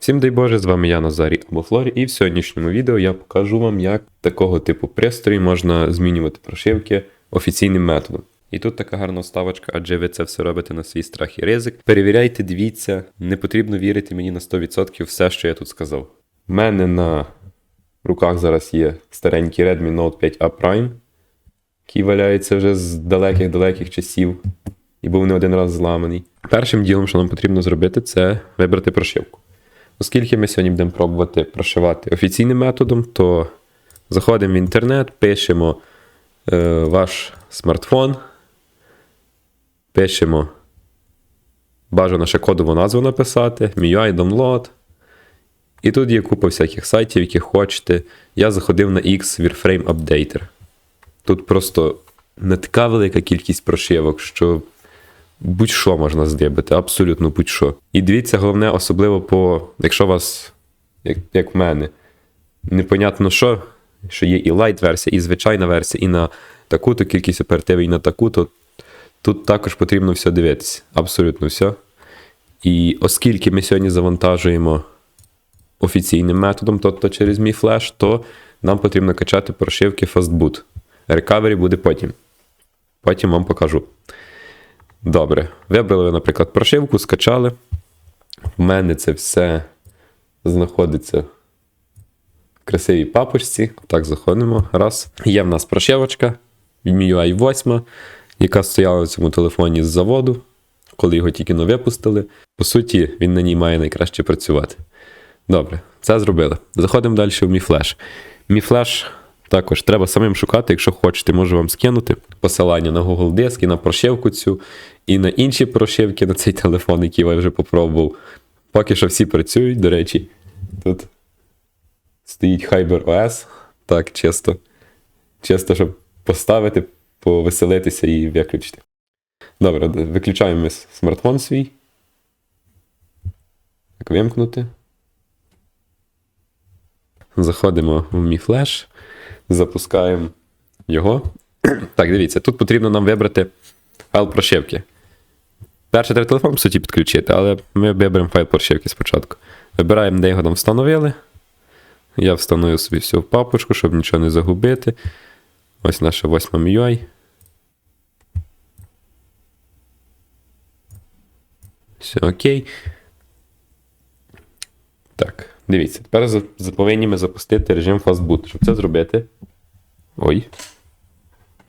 Всім дай Боже, з вами я Назарій або Флорі, і в сьогоднішньому відео я покажу вам, як такого типу пристрої можна змінювати прошивки офіційним методом. І тут така гарна вставочка, адже ви це все робите на свій страх і ризик. Перевіряйте, дивіться, не потрібно вірити мені на 100% все, що я тут сказав. У мене на руках зараз є старенький Redmi Note 5 A Prime, який валяється вже з далеких-далеких часів і був не один раз зламаний. Першим ділом, що нам потрібно зробити, це вибрати прошивку. Оскільки ми сьогодні будемо пробувати прошивати офіційним методом, то заходимо в інтернет, пишемо е, ваш смартфон, пишемо бажано ще кодову назву написати, MIUI download. І тут є купа всяких сайтів, які хочете. Я заходив на X Wireframe Updater. Тут просто не така велика кількість прошивок, що будь-що можна здибати, абсолютно будь-що. І дивіться, головне, особливо по, якщо вас, як, як в мене, непонятно що, що є і лайт-версія, і звичайна версія, і на таку-то кількість оперативи, і на таку-то. Тут також потрібно все дивитися. Абсолютно все. І оскільки ми сьогодні завантажуємо офіційним методом, тобто через мій флеш, то нам потрібно качати прошивки Fastboot. Recovery буде потім. Потім вам покажу. Добре. Вибрали ви, наприклад, прошивку, скачали. У мене це все знаходиться в красивій папочці. Так, заходимо. Раз. Є в нас прошивочка MIUI 8, яка стояла в цьому телефоні з заводу, коли його тільки но випустили. По суті, він на ній має найкраще працювати. Добре, це зробили. Заходимо далі в мій флеш. Також треба самим шукати, якщо хочете, можу вам скинути посилання на Google Диск і на прошивку цю, і на інші прошивки на цей телефон, який я вже попробував. Поки що всі працюють, до речі. Тут стоїть Hyper OS. Так, чисто. Чисто, щоб поставити, повеселитися і виключити. Добре, виключаємо смартфон свій. Так, вимкнути. Заходимо в мій флеш, запускаємо його. Так, дивіться, тут потрібно нам вибрати файл прошивки. Перше треба телефон, по суті, підключити, але ми виберемо файл прошивки спочатку. Вибираємо, де його там встановили. Я встановив собі все в папочку, щоб нічого не загубити. Ось наша 8 MUI. Все окей. Так, дивіться, тепер повинні ми запустити режим Fastboot. Щоб це зробити. Ой.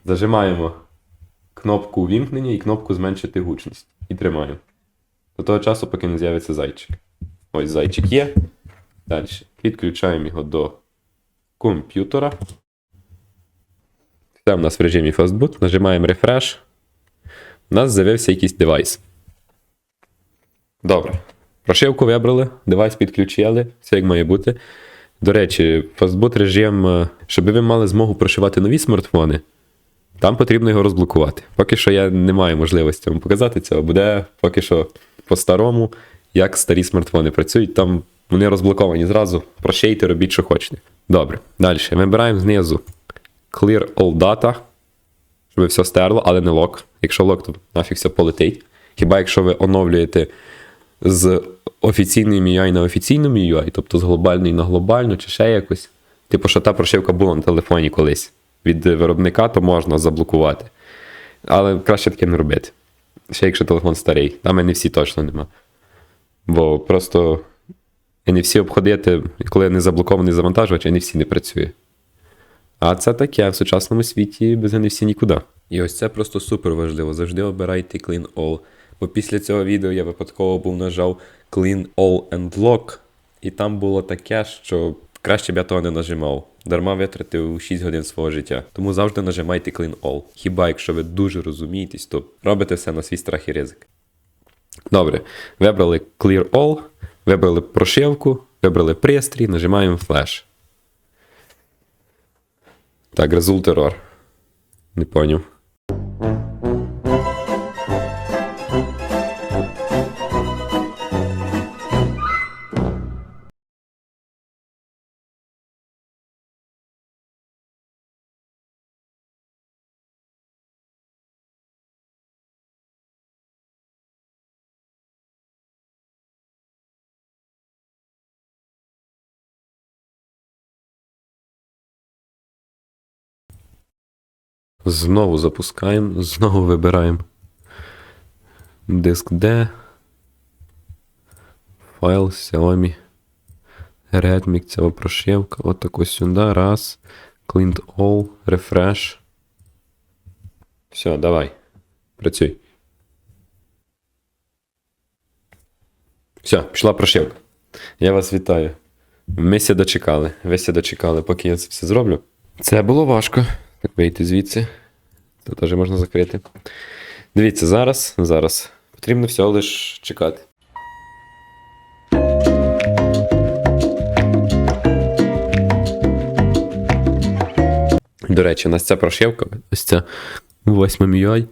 Зажимаємо кнопку вімкнення і кнопку зменшити гучність. І тримаємо. До того часу, поки не з'явиться зайчик. Ось зайчик є. Далі. Підключаємо його до комп'ютера. Все в нас в режимі Fastboot. Нажимаємо Refresh. У нас з'явився якийсь девайс. Добре. Прошивку вибрали, девайс підключили, все як має бути. До речі, Fastboot режим, е, щоб ви мали змогу прошивати нові смартфони, там потрібно його розблокувати. Поки що я не маю можливості вам показати цього, буде поки що по-старому, як старі смартфони працюють. Там вони розблоковані зразу. Прошейте, робіть, що хочете. Добре. Далі. Вибираємо знизу Clear All Data, щоб все стерло, але не лок. Якщо лок, то нафіг все полетить. Хіба якщо ви оновлюєте з офіційної MIUI на офіційну MIUI, тобто з глобальної на глобальну, чи ще якось. Типу, що та прошивка була на телефоні колись від виробника, то можна заблокувати. Але краще таке не робити. Ще якщо телефон старий, там NFC точно нема. Бо просто NFC обходити, коли не заблокований завантажувач, NFC не працює. А це таке в сучасному світі без NFC нікуди. І ось це просто супер важливо. Завжди обирайте Clean All. Бо після цього відео я випадково був нажав Clean All and Lock, і там було таке, що краще б я того не нажимав. Дарма витратив 6 годин свого життя. Тому завжди нажимайте Clean All. Хіба якщо ви дуже розумієтесь, то робите все на свій страх і ризик. Добре, вибрали Clear All, вибрали прошивку, вибрали пристрій, нажимаємо Flash. Так, результат error. Не поняв. Знову запускаємо, знову вибираємо диск D, файл Xiaomi, Redmi, ця прошивка, от тако сюди, раз, clean all, refresh. Все, давай, працюй. Все, пішла прошивка. Я вас вітаю. Ми ся дочекали. Ви ся дочекали, поки я це все зроблю. Це було важко. Вийти звідси. Це теж можна закрити. Дивіться, зараз, зараз. Потрібно всього лиш чекати. До речі, у нас ця прошивка, ось ця 8 UI,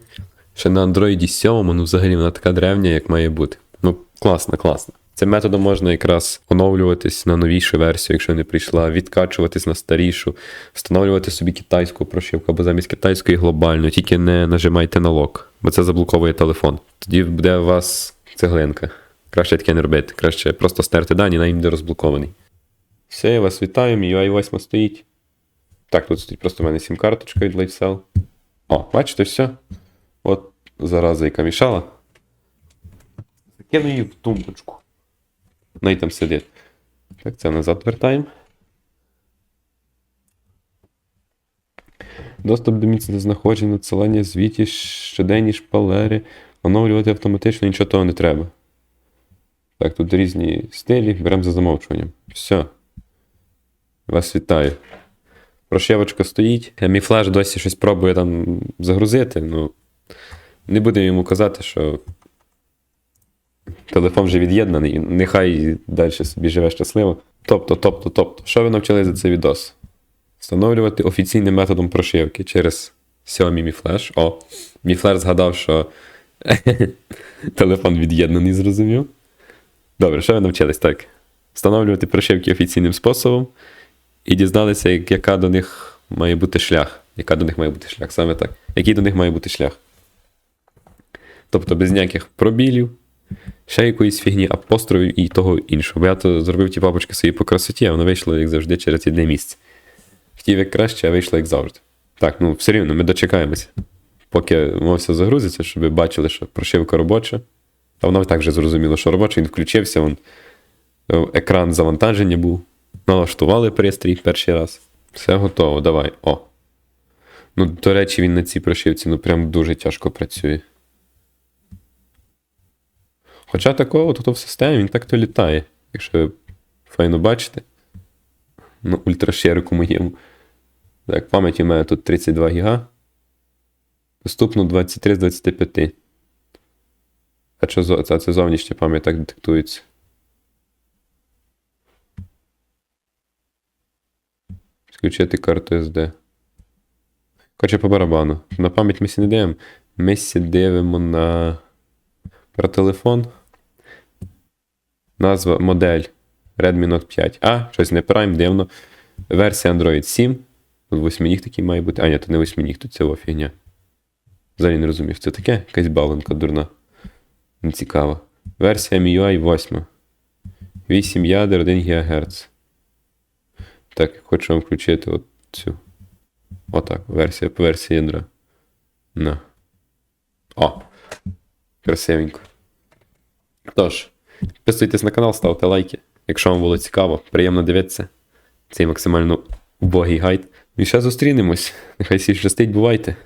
ще на Android 7, ну взагалі вона така древня, як має бути. Ну, класно, класно. Цим методом можна якраз оновлюватись на новішу версію, якщо не прийшла, відкачуватись на старішу, встановлювати собі китайську прошивку або замість китайської глобальну, тільки не нажимайте на лок, бо це заблоковує телефон. Тоді буде у вас цеглинка. Краще таке не робити. Краще просто стерти дані, на буде розблокований. Все, я вас вітаю, мій UI 8 стоїть. Так, тут стоїть просто в мене сім-карточка від LifeCell. О, бачите, все. От зараза, яка мішала. Закину її в тумбочку. Ну і там сидить. Так, це назад вертаємо. Доступ до місця знаходження, надсилання звіті, щоденні шпалери, оновлювати автоматично, нічого того не треба. Так, тут різні стилі, беремо за замовчуванням. Все. Вас вітаю. Прошивочка стоїть. Мій флеш досі щось пробує там загрузити, ну. Не будемо йому казати, що телефон вже від'єднаний, нехай далі собі живе щасливо. Тобто, тобто, тобто, що ви навчили за цей відос? Встановлювати офіційним методом прошивки через Xiaomi Mi Flash. О, Mi Flash згадав, що телефон від'єднаний, зрозумів. Добре, що ви навчились? Так. Встановлювати прошивки офіційним способом і дізналися, яка до них має бути шлях. Яка до них має бути шлях, саме так. Який до них має бути шлях. Тобто без ніяких пробілів, ще якоїсь фігні, апострофів і того іншого. Бо я то зробив ті папочки собі по красоті, а воно вийшло, як завжди, через одне місце. Хотів як краще, а вийшло як завжди. Так, ну все рівно, ми дочекаємося. Поки воно все загрузиться, щоб ви бачили, що прошивка робоча. А воно так вже зрозуміло, що робоча, він включився, вон, е, екран завантаження був. Налаштували пристрій перший раз. Все готово, давай. О. Ну, до речі, він на цій прошивці ну прям дуже тяжко працює. Хоча такого тут в системі він так то літає, якщо ви файно бачите. Ну, ультрашерику моєму. Так, пам'яті в мене тут 32 ГБ. Доступно 23 з 25. А що це, це зовнішня пам'ять так диктується? Включити карту SD. Короче, по барабану. На пам'ять ми сі не дивимо. Ми сі дивимо на про телефон. Назва модель Redmi Note 5. А, щось не Prime, дивно. Версія Android 7. Тут восьминіг такий має бути. А, ні, то не восьминіг, тут цього фігня. Взагалі не розумів, це таке? Якась баланка дурна. Не цікаво. Версія MIUI 8. 8 ядер, 1 ГГц. Так, хочу вам включити от цю. Отак, версія по версії ядра. На. О! Красивенько. Тож, підписуйтесь на канал, ставте лайки. Якщо вам було цікаво, приємно дивитися. Цей максимально убогий гайд. І ще зустрінемось. Нехай всі щастить, бувайте.